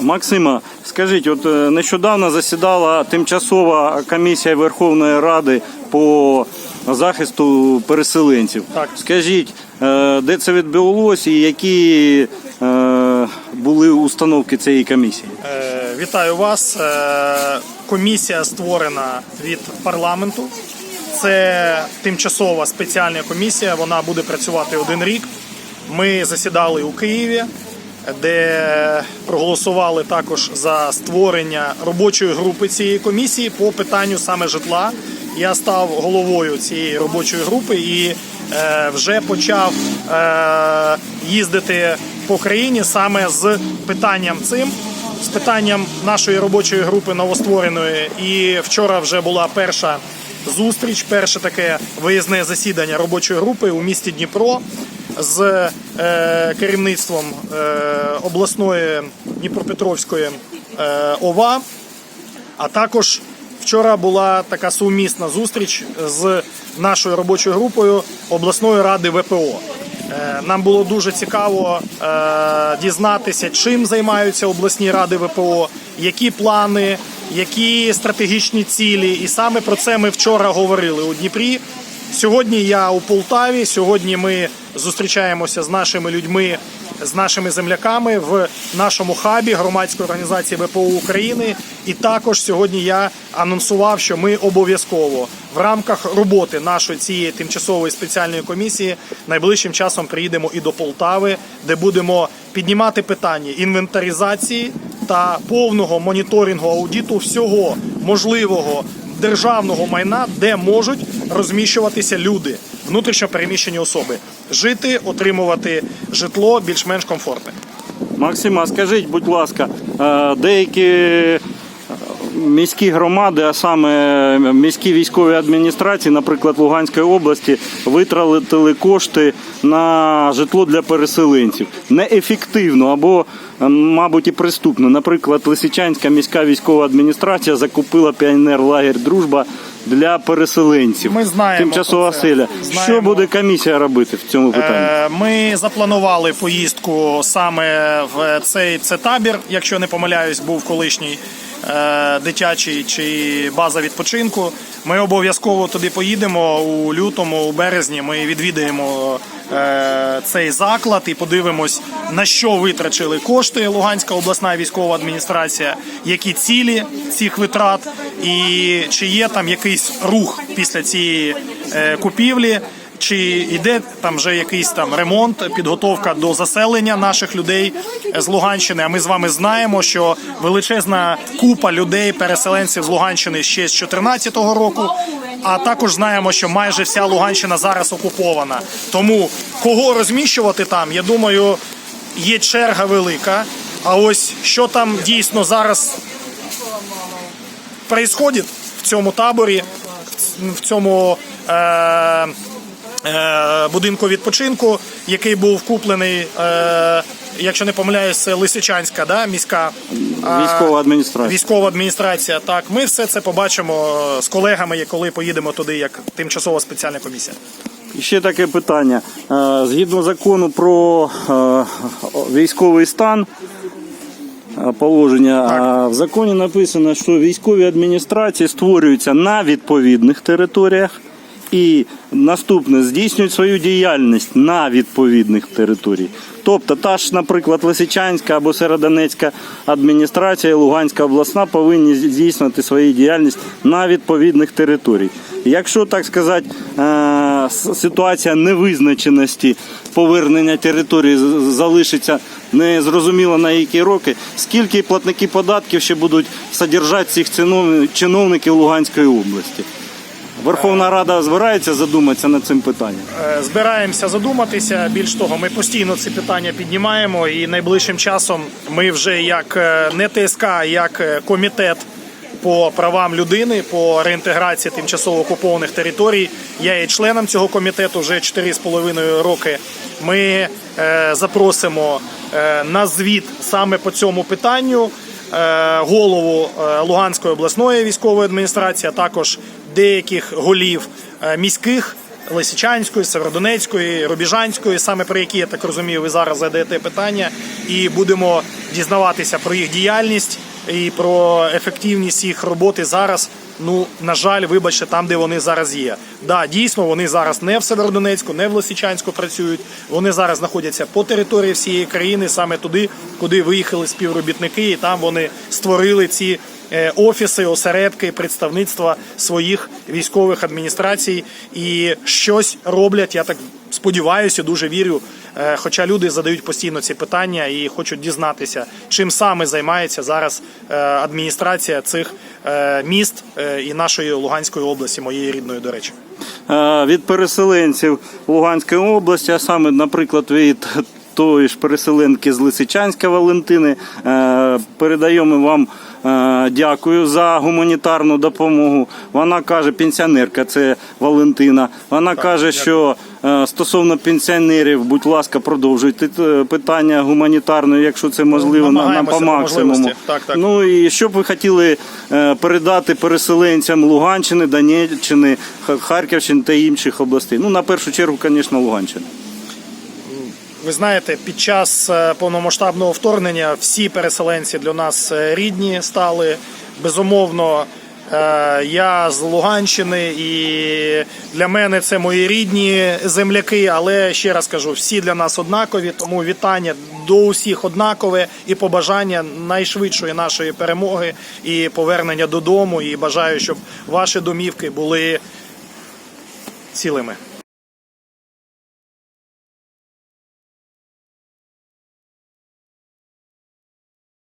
Максима, скажіть, от е, нещодавно засідала тимчасова комісія Верховної Ради по захисту переселенців. Так. Скажіть, е, де це відбулося і які е, були установки цієї комісії? Вітаю вас. Комісія створена від парламенту. Це тимчасова спеціальна комісія. Вона буде працювати один рік. Ми засідали у Києві, де проголосували також за створення робочої групи цієї комісії по питанню саме житла. Я став головою цієї робочої групи і е, вже почав е, їздити по країні саме з питанням цим з питанням нашої робочої групи новоствореної. І вчора вже була перша зустріч, перше таке виїзне засідання робочої групи у місті Дніпро з е, керівництвом е, обласної Дніпропетровської е, ОВА. А також вчора була така сумісна зустріч з нашою робочою групою обласної ради ВПО. Нам було дуже цікаво дізнатися, чим займаються обласні ради ВПО, які плани, які стратегічні цілі. І саме про це ми вчора говорили у Дніпрі. Сьогодні я у Полтаві. Сьогодні ми зустрічаємося з нашими людьми, з нашими земляками в нашому хабі громадської організації ВПО України. І також сьогодні я анонсував, що ми обов'язково в рамках роботи нашої цієї тимчасової спеціальної комісії найближчим часом приїдемо і до Полтави, де будемо піднімати питання інвентаризації та повного моніторингу аудиту всього можливого державного майна, де можуть розміщуватися люди, внутрішньо переміщені особи, жити, отримувати житло більш-менш комфортне. Максима, скажіть, будь ласка, е, деякі міські громади, а саме міські військові адміністрації, наприклад, Луганської області, витратили кошти на житло для переселенців неефективно або, е, мабуть, і приступно. Наприклад, Лисичанська міська військова адміністрація закупила піонер-лагерь Дружба для переселенців. Ми знаємо Тимчасова про це. селя. Знаємо. Що буде комісія робити в цьому питанні? Е, Ми запланували поїздку саме в цей це табір, якщо не помиляюсь, був колишній е, дитячий чи база відпочинку. Ми обов'язково туди поїдемо у лютому, у березні. Ми відвідаємо е, цей заклад і подивимось, на що витрачили кошти Луганська обласна військова адміністрація, які цілі цих витрат, і чи є там якийсь рух після цієї е, купівлі чи йде там вже якийсь там ремонт, підготовка до заселення наших людей з Луганщини. А ми з вами знаємо, що величезна купа людей, переселенців з Луганщини ще з 2014 року. А також знаємо, що майже вся Луганщина зараз окупована. Тому кого розміщувати там, я думаю, є черга велика. А ось що там дійсно зараз происходит в цьому таборі, в цьому е, е, будинку відпочинку, який був куплений, е, якщо не помиляюсь, це Лисичанська да, міська е, Військова адміністрація. військова адміністрація. Так, ми все це побачимо з колегами, коли поїдемо туди, як тимчасова спеціальна комісія. І ще таке питання. Е, Згідно закону про е, військовий стан, положення, Так. е, в законі написано, що військові адміністрації створюються на відповідних територіях. І наступне здійснюють свою діяльність на відповідних територіях. Тобто, та ж, наприклад, Лисичанська або Середонецька адміністрація, Луганська обласна повинні здійснювати свою діяльність на відповідних територіях. Якщо так сказати, е, ситуація невизначеності повернення території з- залишиться незрозуміло на які роки, скільки платники податків ще будуть содержати цих чинов- чиновників Луганської області? Верховна Рада збирається задуматися над цим питанням. Е, Збираємося задуматися. Більш того, ми постійно ці питання піднімаємо, і найближчим часом ми вже як е, не ТСК, як е, комітет по правам людини по реінтеграції тимчасово окупованих територій. Я є членом цього комітету вже 4,5 роки. Ми е, запросимо е, на звіт саме по цьому питанню е, голову Луганської обласної військової адміністрації, а також деяких голів міських Лисичанської, Северодонецької, Рубіжанської, саме про які я так розумію, ви зараз задаєте питання, і будемо дізнаватися про їх діяльність і про ефективність їх роботи зараз. Ну, на жаль, вибачте, там, де вони зараз є. Да, дійсно, вони зараз не в Северодонецьку, не в Лисичанську працюють. Вони зараз знаходяться по території всієї країни, саме туди, куди виїхали співробітники, і там вони створили ці е, офіси, осередки, представництва своїх військових адміністрацій і щось роблять. Я так сподіваюся, дуже вірю. Е, Хоча люди задають постійно ці питання і хочуть дізнатися, чим саме займається зараз е, адміністрація цих е, міст і нашої Луганської області, моєї рідної, до речі. Від переселенців Луганської області, а саме, наприклад, від тої ж переселенки з Лисичанська Валентини, передаємо вам. Е, Дякую за гуманітарну допомогу. Вона каже, пенсіонерка, це Валентина. Вона каже, що е, стосовно пенсіонерів, будь ласка, продовжуйте е, питання гуманітарної, якщо це можливо, на, на по максимуму. Так, так. Ну і що б ви хотіли передати переселенцям Луганщини, Донеччини, Харківщини та інших областей? Ну, на першу чергу, звісно, Луганщини. Ви знаєте, під час е, повномасштабного вторгнення всі переселенці для нас е, рідні стали. Безумовно, е, я з Луганщини, і для мене це мої рідні земляки. Але ще раз кажу, всі для нас однакові. Тому вітання до усіх однакове і побажання найшвидшої нашої перемоги і повернення додому. І бажаю, щоб ваші домівки були цілими.